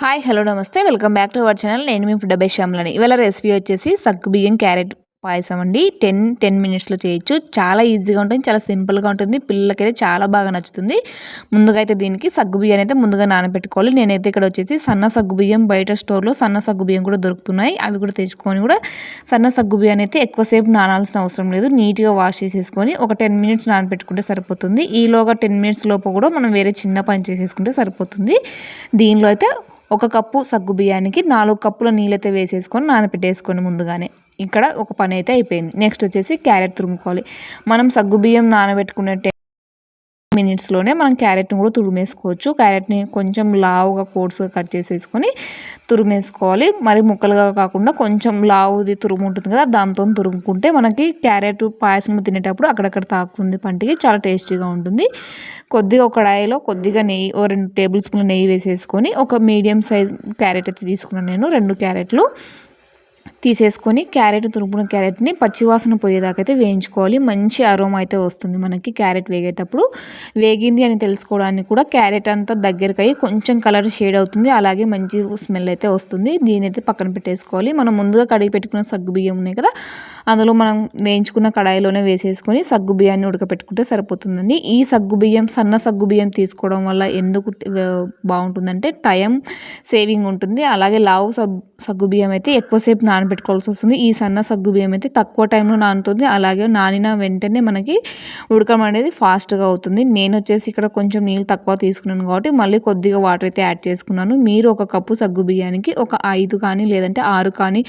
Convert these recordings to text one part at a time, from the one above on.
Hi hello నమస్తే. Welcome back to our channel. నేను మీ ఫుడ్ అభేషామ్లని ఇవాళ రెసిపీ వచ్చేసి సగ్గు బియ్యం క్యారెట్ పాయసం అండి. టెన్ టెన్ మినిట్స్లో చేయొచ్చు. చాలా ఈజీగా ఉంటుంది చాలా సింపుల్గా ఉంటుంది. పిల్లలకైతే చాలా బాగా నచ్చుతుంది. ముందుగా అయితే దీనికి సగ్గు బియ్యం అయితే ముందుగా నానబెట్టుకోవాలి. నేనైతే ఇక్కడ వచ్చేసి సన్న సగ్గు బియ్యం బయట స్టోర్లో సన్న సగ్గు బియ్యం కూడా దొరుకుతున్నాయి. అవి కూడా తెచ్చుకొని కూడా సన్న సగ్గు బియ్యాన్ని అయితే ఎక్కువసేపు నానాల్సిన అవసరం లేదు. నీట్గా వాష్ చేసేసుకొని ఒక టెన్ మినిట్స్ నానబెట్టుకుంటే సరిపోతుంది. ఈలోగా టెన్ మినిట్స్ లోపు కూడా మనం వేరే చిన్న పని చేసేసుకుంటే సరిపోతుంది. దీనిలో అయితే ఒక కప్పు సగ్గు బియ్యానికి నాలుగు కప్పుల నీళ్ళైతే వేసేసుకొని నానపెట్టేసుకోండి ముందుగానే. ఇక్కడ ఒక పని అయితే అయిపోయింది. నెక్స్ట్ వచ్చేసి క్యారెట్ తురుముకోవాలి. మనం సగ్గు బియ్యం నానబెట్టుకునే మినిట్స్లోనే మనం క్యారెట్ని కూడా తురిమేసుకోవచ్చు. క్యారెట్ని కొంచెం లావుగా కోర్స్గా కట్ చేసేసుకొని తురిమేసుకోవాలి. మరి ముక్కలుగా కాకుండా కొంచెం లావుది తురుము ఉంటుంది కదా దాంతో తురుముకుంటే మనకి క్యారెట్ పాయసం తినేటప్పుడు అక్కడక్కడ తాకుతుంది పంటికి చాలా టేస్టీగా ఉంటుంది. కొద్దిగా ఒక కడాయిలో కొద్దిగా నెయ్యి ఓ రెండు టేబుల్ స్పూన్ల నెయ్యి వేసేసుకొని ఒక మీడియం సైజ్ క్యారెట్ అయితే తీసుకున్నాను నేను రెండు క్యారెట్లు. తీసేసుకొని క్యారెట్ తురుపున క్యారెట్ని పచ్చివాసన పోయేదాకా అయితే వేయించుకోవాలి. మంచి అరోమా అయితే వస్తుంది మనకి క్యారెట్ వేగేటప్పుడు. వేగింది అని తెలుసుకోవడానికి కూడా క్యారెట్ అంతా దగ్గరికి అయ్యి కొంచెం కలర్ షేడ్ అవుతుంది. అలాగే మంచి స్మెల్ అయితే వస్తుంది. దీని అయితే పక్కన పెట్టేసుకోవాలి. మనం ముందుగా కడిగి పెట్టుకున్న సగ్గు బియ్యం ఉన్నాయి కదా అందులో మనం వేయించుకున్న కడాయిలోనే వేసేసుకొని సగ్గు బియ్యాన్ని ఉడకపెట్టుకుంటే సరిపోతుందండి. ఈ సగ్గు బియ్యం సన్న సగ్గు బియ్యం తీసుకోవడం వల్ల ఎందుకు బాగుంటుందంటే టైం సేవింగ్ ఉంటుంది. అలాగే లావు సబ్ బియ్యం అయితే ఎక్కువసేపు నానబెట్టుకోవాల్సి వస్తుంది. ఈ సన్న సగ్గు బియ్యం అయితే తక్కువ టైంలో నానుతుంది. అలాగే నానిన వెంటనే మనకి ఉడకడం అనేది ఫాస్ట్గా అవుతుంది. నేను వచ్చేసి ఇక్కడ కొంచెం నీళ్ళు తక్కువ తీసుకున్నాను కాబట్టి మళ్ళీ కొద్దిగా వాటర్ అయితే యాడ్ చేసుకున్నాను. మీరు ఒక కప్పు సగ్గు బియ్యానికి ఒక ఐదు కానీ లేదంటే ఆరు కానీ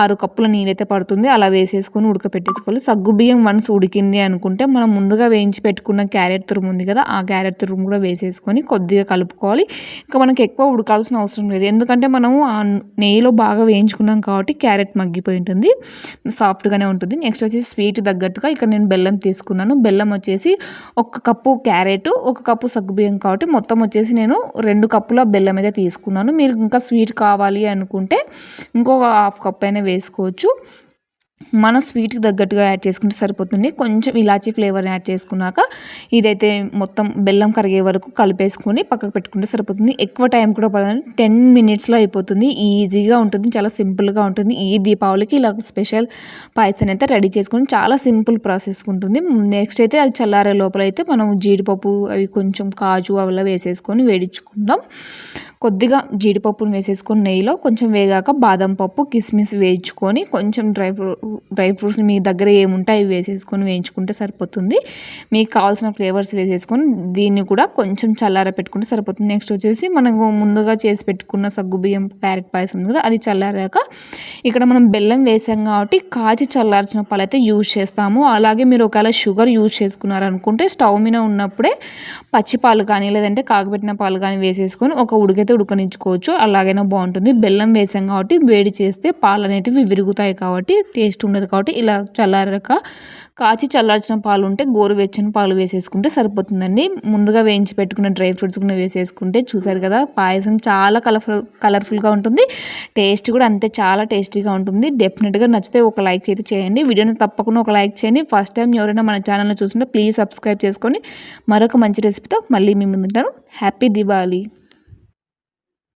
ఆరు కప్పుల నీళ్ళైతే పడుతుంది. అలా వేసేసుకొని ఉడకపెట్టేసుకోవాలి. సగ్గు బియ్యం వన్స్ ఉడికింది అనుకుంటే మనం ముందుగా వేయించి పెట్టుకున్న క్యారెట్ తురుము ఉంది కదా ఆ క్యారెట్ తురుము కూడా వేసేసుకొని కొద్దిగా కలుపుకోవాలి. ఇంకా మనకి ఎక్కువ ఉడకాల్సిన అవసరం లేదు. ఎందుకంటే మనము ఆ నెయ్యిలో బాగా వేయించుకున్నాం కాబట్టి క్యారెట్ మగ్గిపోయి ఉంటుంది. సాఫ్ట్గానే ఉంటుంది. నెక్స్ట్ వచ్చేసి స్వీట్ తగ్గట్టుగా ఇక్కడ నేను బెల్లం తీసుకున్నాను. బెల్లం వచ్చేసి ఒక కప్పు క్యారెట్ ఒక కప్పు సగ్గుబియ్యం కాబట్టి మొత్తం వచ్చేసి నేను రెండు కప్పుల బెల్లం అయితే తీసుకున్నాను. మీరు ఇంకా స్వీట్ కావాలి అనుకుంటే ఇంకొక హాఫ్ కప్ అయినా వేసుకోవచ్చు. మన స్వీట్కి తగ్గట్టుగా యాడ్ చేసుకుంటే సరిపోతుంది. కొంచెం ఇలాచీ ఫ్లేవర్ యాడ్ చేసుకున్నాక ఇదైతే మొత్తం బెల్లం కరిగే వరకు కలిపేసుకొని పక్కకు పెట్టుకుంటే సరిపోతుంది. ఎక్కువ టైం కూడా పడదు. టెన్ మినిట్స్లో అయిపోతుంది. ఈజీగా ఉంటుంది. చాలా సింపుల్గా ఉంటుంది. ఈ దీపావళికి ఇలా స్పెషల్ పాయసం అయితే రెడీ చేసుకొని చాలా సింపుల్ ప్రాసెస్ ఉంటుంది. నెక్స్ట్ అయితే అది చల్లారే లోపల అయితే మనం జీడిపప్పు అవి కొంచెం కాజు అవి వేసేసుకొని వేడించుకుంటాం కొద్దిగా జీడిపప్పును వేసేసుకొని నెయ్యిలో కొంచెం వేగాక బాదం పప్పు కిస్మిస్ వేయించుకొని కొంచెం డ్రై ఫ్రూట్ డ్రై ఫ్రూట్స్ మీ దగ్గర ఏముంటాయి అవి వేసేసుకొని వేయించుకుంటే సరిపోతుంది. మీకు కావాల్సిన ఫ్లేవర్స్ వేసేసుకొని దీన్ని కూడా కొంచెం చల్లార పెట్టుకుంటే సరిపోతుంది. నెక్స్ట్ వచ్చేసి మనము ముందుగా చేసి పెట్టుకున్న సగ్గు బియ్యం క్యారెట్ పాయసం ఉంది కదా అది చల్లారాక ఇక్కడ మనం బెల్లం వేసాం కాబట్టి కాచి చల్లార్చిన పాలు అయితే యూజ్ చేస్తాము. అలాగే మీరు ఒకవేళ షుగర్ యూజ్ చేసుకున్నారనుకుంటే స్టవ్ మీద ఉన్నప్పుడే పచ్చి పాలు కానీ లేదంటే కాగబెట్టిన పాలు కానీ వేసేసుకొని ఒక ఉడికైతే ఉడకనించుకోవచ్చు అలాగైనా బాగుంటుంది. బెల్లం వేసాం కాబట్టి వేడి చేస్తే పాలు అనేటివి విరుగుతాయి కాబట్టి టేస్ట్ టేస్ట్ ఉండదు కాబట్టి ఇలా చల్లారక కాచి చల్లార్చిన పాలు ఉంటే గోరువెచ్చని పాలు వేసేసుకుంటే సరిపోతుందండి. ముందుగా వేయించి పెట్టుకున్న డ్రై ఫ్రూట్స్ కూడా వేసేసుకుంటే చూసారు కదా పాయసం చాలా కలర్ఫుల్ కలర్ఫుల్గా ఉంటుంది. టేస్ట్ కూడా అంతే చాలా టేస్టీగా ఉంటుంది. డెఫినెట్గా నచ్చితే ఒక లైక్ అయితే చేయండి. వీడియోని తప్పకుండా ఒక లైక్ చేయండి. ఫస్ట్ టైం ఎవరైనా మన ఛానల్లో చూస్తుంటే ప్లీజ్ సబ్స్క్రైబ్ చేసుకొని మరొక మంచి రెసిపీతో మళ్ళీ మీ ముందుంటాను. హ్యాపీ దివాళీ